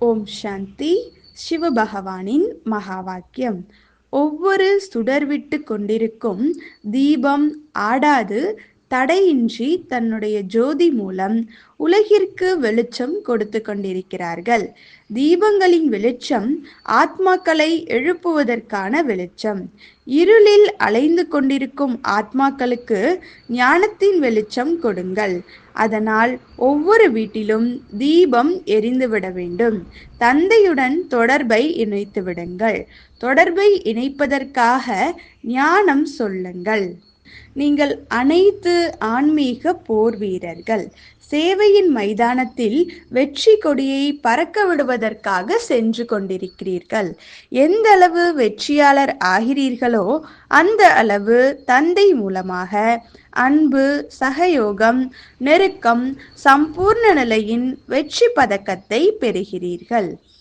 ஓம் சாந்தி சிவபகவானின் மகா வாக்கியம் ஒவ்வொரு சுடர்விட்டு கொண்டிருக்கும் தீபம் ஆடாது தடையின்றி தன்னுடைய ஜோதி மூலம் உலகிற்கு வெளிச்சம் கொடுத்து கொண்டிருக்கிறார்கள். தீபங்களின் வெளிச்சம் ஆத்மாக்களை எழுப்புவதற்கான வெளிச்சம். இருளில் அலைந்து கொண்டிருக்கும் ஆத்மாக்களுக்கு ஞானத்தின் வெளிச்சம் கொடுங்கள். அதனால் ஒவ்வொரு வீட்டிலும் தீபம் எரிந்துவிட வேண்டும். தந்தையுடன் தொடர்பை இணைத்து விடுங்கள் தொடர்பை இணைப்பதற்காக ஞானம் சொல்லுங்கள். நீங்கள் அனைத்து ஆன்மீக போர் வீரர்கள். சேவையின் மைதானத்தில் வெற்றி கொடியை பறக்க விடுவதற்காக சென்று கொண்டிருக்கிறீர்கள். எந்த அளவு வெற்றியாளர் ஆகிறீர்களோ அந்த அளவு தந்தை மூலமாக அன்பு சகயோகம் நெருக்கம் சம்பூர்ண நிலையின் வெற்றி பதக்கத்தை பெறுகிறீர்கள்.